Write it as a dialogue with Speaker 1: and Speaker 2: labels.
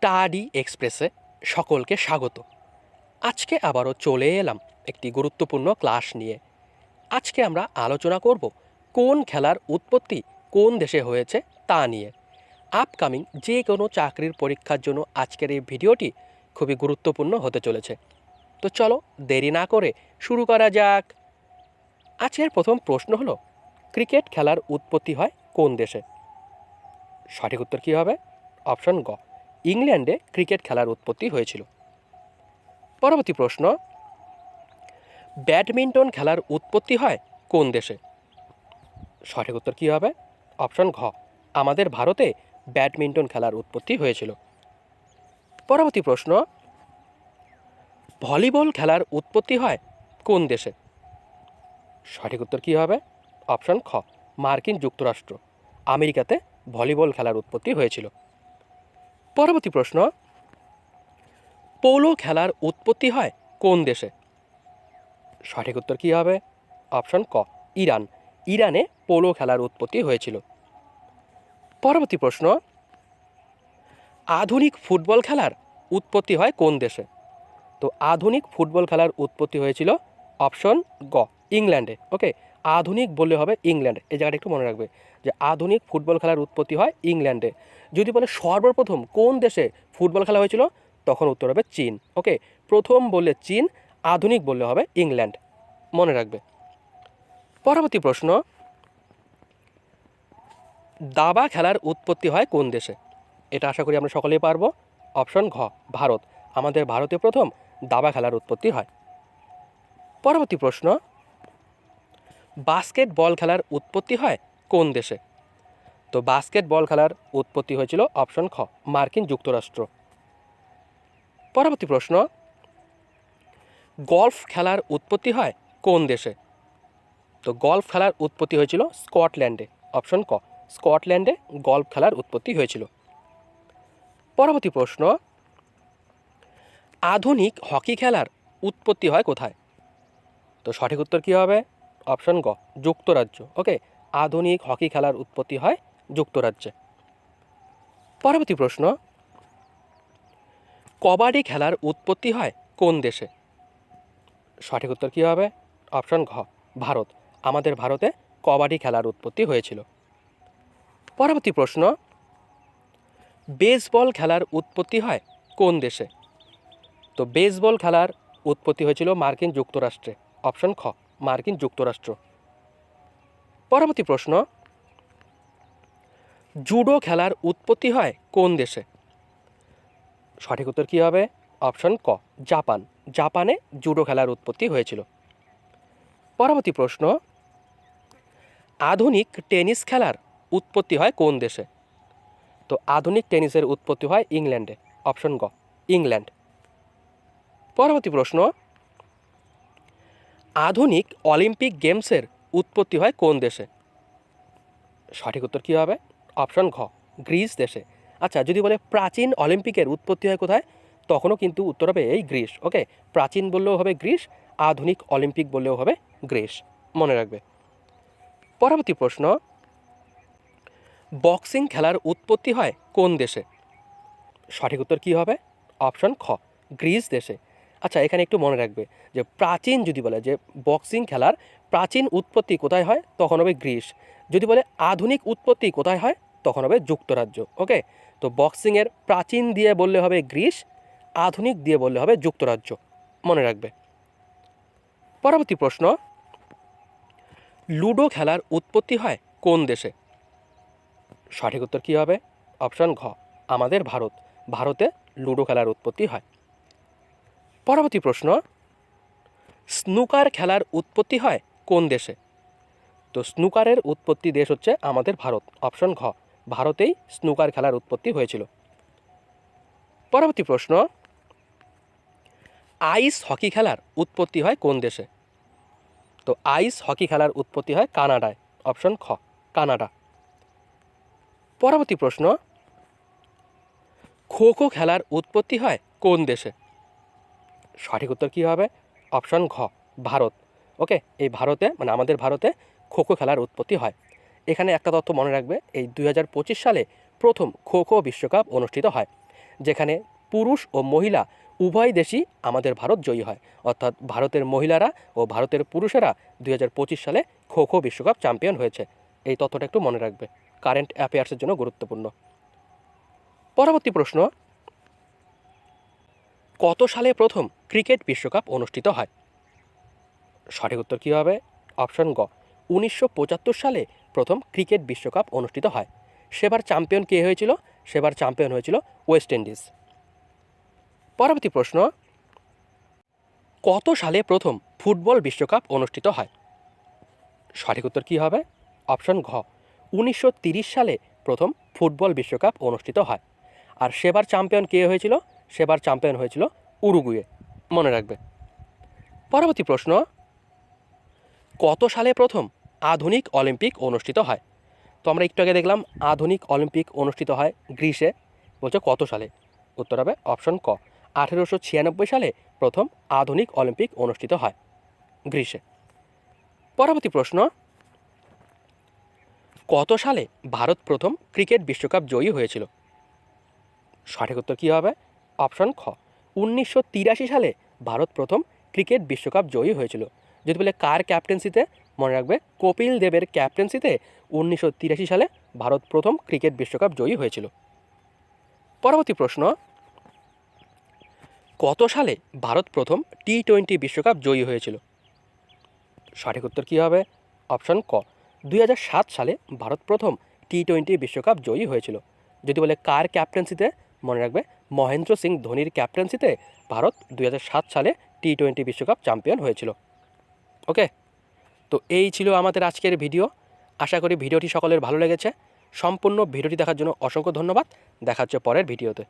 Speaker 1: Study এক্সপ্রেসে সকলকে স্বাগত। আজকে আবারও চলে এলাম একটি গুরুত্বপূর্ণ ক্লাস নিয়ে। আজকে আমরা আলোচনা করব কোন খেলার উৎপত্তি কোন দেশে হয়েছে তা নিয়ে। আপকামিং যে কোনো চাকরির পরীক্ষার জন্য আজকের এই ভিডিওটি খুবই গুরুত্বপূর্ণ হতে চলেছে। তো চলো দেরি না করে শুরু করা যাক। আজকের প্রথম প্রশ্ন হলো, ক্রিকেট খেলার উৎপত্তি হয় কোন দেশে? সঠিক উত্তর কী হবে? অপশন গ। ইংল্যান্ডে ক্রিকেট খেলার উৎপত্তি হয়েছিল। পরবর্তী প্রশ্ন, ব্যাডমিন্টন খেলার উৎপত্তি হয় কোন দেশে? সঠিক উত্তর কী হবে? অপশন ঘ, আমাদের ভারতে ব্যাডমিন্টন খেলার উৎপত্তি হয়েছিল। পরবর্তী প্রশ্ন, ভলিবল খেলার উৎপত্তি হয় কোন দেশে? সঠিক উত্তর কী হবে? অপশন খ, মার্কিন যুক্তরাষ্ট্র, আমেরিকাতে ভলিবল খেলার উৎপত্তি হয়েছিল। পরবর্তী প্রশ্ন, পোলো খেলার উৎপত্তি হয় কোন দেশে? সঠিক উত্তর কী হবে? অপশন ক, ইরান। ইরানে পোলো খেলার উৎপত্তি হয়েছিল। পরবর্তী প্রশ্ন, আধুনিক ফুটবল খেলার উৎপত্তি হয় কোন দেশে? তো আধুনিক ফুটবল খেলার উৎপত্তি হয়েছিল অপশন গ, ইংল্যান্ডে। ওকে আধুনিক বললে হবে ইংল্যান্ড। এই জায়গাটা একটু মনে রাখবে যে আধুনিক ফুটবল খেলার উৎপত্তি হয় ইংল্যান্ডে। যদি বলে সর্বপ্রথম কোন দেশে ফুটবল খেলা হয়েছিল, তখন উত্তর হবে চীন। ওকে? প্রথম বললে চীন, আধুনিক বললে হবে ইংল্যান্ড। মনে রাখবে। পরবর্তী প্রশ্ন, দাবা খেলার উৎপত্তি হয় কোন দেশে? এটা আশা করি আমরা সকলেই পারব। অপশন ঘ, ভারত। আমাদের ভারতে প্রথম দাবা খেলার উৎপত্তি হয়। পরবর্তী প্রশ্ন বাস্কেট বল খেলার উৎপত্তি হয় কোন দেশে? তো বাস্কেট বল খেলার উৎপত্তি হয়েছিল অপশন খ, মার্কিন যুক্তরাষ্ট্র। পরবর্তী প্রশ্ন, গলফ খেলার উৎপত্তি হয় কোন দেশে? তো গলফ খেলার উৎপত্তি হয়েছিল স্কটল্যান্ডে, অপশন ক, স্কটল্যান্ডে গলফ খেলার উৎপত্তি হয়েছিল। পরবর্তী প্রশ্ন, আধুনিক হকি খেলার উৎপত্তি হয় কোথায়? তো সঠিক উত্তর কী হবে? অপশন গ, যুক্তরাজ্য। ওকে? আধুনিক হকি খেলার উৎপত্তি হয় যুক্তরাজ্যে। পরবর্তী প্রশ্ন, কবাডি খেলার উৎপত্তি হয় কোন দেশে? সঠিক উত্তর কী হবে? অপশন ঘ, ভারত। আমাদের ভারতে কবাডি খেলার উৎপত্তি হয়েছিল। পরবর্তী প্রশ্ন, বেসবল খেলার উৎপত্তি হয় কোন দেশে? তো বেসবল খেলার উৎপত্তি হয়েছিল মার্কিন যুক্তরাষ্ট্রে। অপশন খ মার্কিন যুক্তরাষ্ট্র। পরবর্তী প্রশ্ন, জুডো খেলার উৎপত্তি হয় কোন দেশে? সঠিক উত্তর কী হবে? অপশন ক, জাপান। জাপানে জুডো খেলার উৎপত্তি হয়েছিল। পরবর্তী প্রশ্ন, আধুনিক টেনিস খেলার উৎপত্তি হয় কোন দেশে? তো আধুনিক টেনিসের উৎপত্তি হয় ইংল্যান্ডে। অপশন গ, ইংল্যান্ড। পরবর্তী প্রশ্ন আধুনিক অলিম্পিক গেমসের উৎপত্তি হয় কোন দেশে? সঠিক উত্তর কী হবে? অপশন ঘ, গ্রিস দেশে। আচ্ছা যদি বলে প্রাচীন অলিম্পিকের উৎপত্তি হয় কোথায়? তখনও কিন্তু উত্তর হবে এই গ্রিস, ওকে? প্রাচীন বললেও হবে গ্রিস, আধুনিক অলিম্পিক বললেও হবে গ্রিস। মনে রাখবে। পরবর্তী প্রশ্ন, বক্সিং খেলার উৎপত্তি হয় কোন দেশে? সঠিক উত্তর কী হবে? অপশন খ, গ্রিস দেশে। আচ্ছা এখানে একটু মনে রাখবে যে প্রাচীন যদি বলে যে বক্সিং খেলার প্রাচীন উৎপত্তি কোথায় হয়, তখন হবে গ্রিস যদি বলে আধুনিক উৎপত্তি কোথায় হয়, তখন হবে যুক্তরাজ্য, ওকে? তো বক্সিংয়ের প্রাচীন দিয়ে বললে হবে গ্রিস আধুনিক দিয়ে বললে হবে যুক্তরাজ্য। মনে রাখবে। পরবর্তী প্রশ্ন, লুডো খেলার উৎপত্তি হয় কোন দেশে? সঠিক উত্তর কী হবে? অপশন ঘ, আমাদের ভারত। ভারতে লুডো খেলার উৎপত্তি হয়। পরবর্তী প্রশ্ন, স্নুকার খেলার উৎপত্তি হয় কোন দেশে? তো স্নুকারের উৎপত্তি দেশ হচ্ছে আমাদের ভারত, অপশন ঘ, ভারতেই স্নুকার খেলার উৎপত্তি হয়েছিল। পরবর্তী প্রশ্ন, আইস হকি খেলার উৎপত্তি হয় কোন দেশে? তো আইস হকি খেলার উৎপত্তি হয় কানাডায়, অপশন খ, কানাডা। পরবর্তী প্রশ্ন, খো খো খেলার উৎপত্তি হয় কোন দেশে? সঠিক উত্তর কী হবে? অপশন ঘ, ভারত। ওকে, এই ভারতে মানে আমাদের ভারতে খো খো খেলার উৎপত্তি হয়। এখানে একটা তথ্য মনে রাখবে, এই দুই হাজার পঁচিশ সালে প্রথম খো খো বিশ্বকাপ অনুষ্ঠিত হয়, যেখানে পুরুষ ও মহিলা উভয় দেশই আমাদের ভারত জয়ী হয়। অর্থাৎ ভারতের মহিলারা ও ভারতের পুরুষেরা দুই হাজার পঁচিশ সালে খো খো বিশ্বকাপ চ্যাম্পিয়ন হয়েছে। এই তথ্যটা একটু মনে রাখবে, কারেন্ট অ্যাফেয়ার্সের জন্য গুরুত্বপূর্ণ। পরবর্তী প্রশ্ন, কত সালে প্রথম ক্রিকেট বিশ্বকাপ অনুষ্ঠিত হয়। সঠিক উত্তর কী হবে? অপশন গ। উনিশশো পঁচাত্তর সালে প্রথম ক্রিকেট বিশ্বকাপ অনুষ্ঠিত হয়। সেবার চ্যাম্পিয়ন কে হয়েছিল? সেবার চ্যাম্পিয়ন হয়েছিল ওয়েস্ট ইন্ডিজ। পরবর্তী প্রশ্ন। কত সালে প্রথম ফুটবল বিশ্বকাপ অনুষ্ঠিত হয়? সঠিক উত্তর কী হবে? অপশন ঘ। উনিশশো সালে প্রথম ফুটবল বিশ্বকাপ অনুষ্ঠিত হয়। আর সেবার চ্যাম্পিয়ন কে হয়েছিল? সেবার চ্যাম্পিয়ন হয়েছিল উরুগুয়ে। মনে রাখবে। পরবর্তী প্রশ্ন, কত সালে প্রথম আধুনিক অলিম্পিক অনুষ্ঠিত হয়? তো আমরা একটু আগে দেখলাম আধুনিক অলিম্পিক অনুষ্ঠিত হয় গ্রীসে বলছে কত সালে? উত্তর হবে অপশন ক। আঠেরোশো ছিয়ানব্বই সালে প্রথম আধুনিক অলিম্পিক অনুষ্ঠিত হয় গ্রীসে পরবর্তী প্রশ্ন, কত সালে ভারত প্রথম ক্রিকেট বিশ্বকাপ জয়ী হয়েছিল? সঠিক উত্তর কী হবে? অপশন খ। উনিশশো তিরাশি সালে ভারত প্রথম ক্রিকেট বিশ্বকাপ জয়ী হয়েছিল। যদি বলে কার ক্যাপ্টেন্সিতে? মনে রাখবে কপিল দেবের ক্যাপ্টেন্সিতে উনিশশো তিরাশি সালে ভারত প্রথম ক্রিকেট বিশ্বকাপ জয়ী হয়েছিল। পরবর্তী প্রশ্ন, কত সালে ভারত প্রথম টি টোয়েন্টি বিশ্বকাপ জয়ী হয়েছিল? সঠিক উত্তর কী হবে? অপশন ক। দুই হাজার সাত সালে ভারত প্রথম টি টোয়েন্টি বিশ্বকাপ জয়ী হয়েছিল। যদি বলে কার ক্যাপ্টেন্সিতে? মনে রাখবে মহেন্দ্র সিং ধোনির ক্যাপ্টেন্সিতে ভারত দু হাজার সাত সালে টি টোয়েন্টি বিশ্বকাপ চ্যাম্পিয়ন হয়েছিল। ওকে? তো এই ছিল আমাদের আজকের ভিডিও। আশা করি ভিডিওটি সকলের ভালো লেগেছে। সম্পূর্ণ ভিডিওটি দেখার জন্য অসংখ্য ধন্যবাদ। দেখাচ্ছে পরের ভিডিওতে।